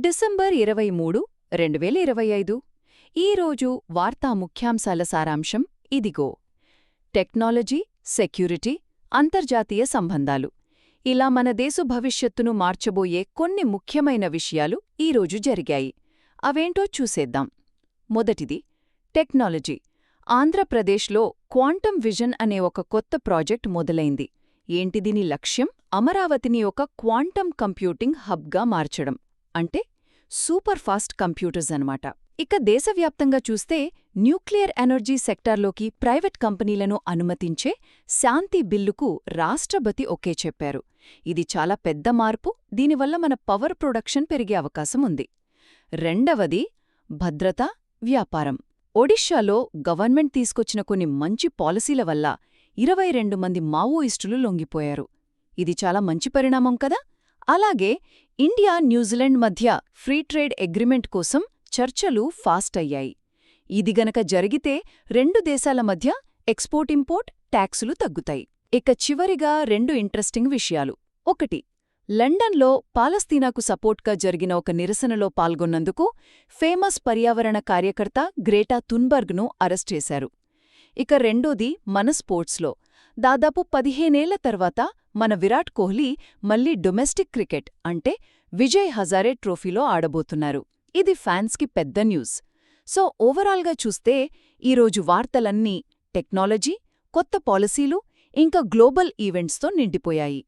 December ఇరవై మూడు రెండు వేల ఇరవై ఐదు. ఈరోజు వార్తా ముఖ్యాంశాల సారాంశం ఇదిగో. టెక్నాలజీ సెక్యూరిటీ అంతర్జాతీయ సంబంధాలు. ఇలా మన దేశ భవిష్యత్తును మార్చబోయే కొన్ని ముఖ్యమైన విషయాలు ఈరోజు జరిగాయి. అవేంటో చూసేద్దాం. మొదటిది టెక్నాలజీ. ఆంధ్రప్రదేశ్లో క్వాంటం విజన్ అనే ఒక కొత్త ప్రాజెక్ట్ మొదలైంది. ఏంటి దీని లక్ష్యం? అమరావతిని ఒక క్వాంటం కంప్యూటింగ్ హబ్గా మార్చడం. అంటే సూపర్ ఫాస్ట్ కంప్యూటర్స్ అన్నమాట. ఇక దేశవ్యాప్తంగా చూస్తే న్యూక్లియర్ ఎనర్జీ సెక్టార్లోకి ప్రైవేట్ కంపెనీలను అనుమతించే శాంతి బిల్లుకు రాష్ట్రపతి ఒకే చెప్పారు. ఇది చాలా పెద్ద మార్పు దీనివల్ల మన పవర్ ప్రొడక్షన్ పెరిగే అవకాశం ఉంది. రెండవది భద్రత వ్యాపారం. ఒడిషాలో గవర్నమెంట్ తీసుకొచ్చిన కొన్ని మంచి పాలసీల వల్ల ఇరవై రెండు మంది మావోయిస్టులు లొంగిపోయారు. ఇది చాలా మంచి పరిణామం కదా? అలాగే ఇండియా న్యూజిలాండ్ మధ్య ఫ్రీ ట్రేడ్ అగ్రిమెంట్ కోసం చర్చలు ఫాస్ట్ అయ్యాయి. ఇది గనక జరిగితే రెండు దేశాల మధ్య ఎక్స్పోర్ట్ ఇంపోర్ట్ ట్యాక్సులు తగ్గుతాయి. ఇక చివరిగా రెండు ఇంట్రెస్టింగ్ విషయాలు. ఒకటి లండన్లో పాలస్తీనాకు సపోర్ట్గా జరిగిన ఒక నిరసనలో పాల్గొన్నందుకు ఫేమస్ పర్యావరణ కార్యకర్త గ్రేటా తున్బర్గ్ను అరెస్ట్ చేశారు. ఇక రెండోది మన స్పోర్ట్స్లో. దాదాపు పదిహేనేళ్ళ తర్వాత మన విరాట్ కోహ్లీ మళ్ళీ డొమెస్టిక్ క్రికెట్ అంటే విజయ్ హజారే ట్రోఫీలో ఆడబోతున్నారు. ఇది ఫ్యాన్స్కి పెద్ద న్యూస్. సో ఓవరాల్గా చూస్తే ఈరోజు వార్తలన్నీ టెక్నాలజీ కొత్త పాలసీలు ఇంకా గ్లోబల్ ఈవెంట్స్తో నిండిపోయాయి.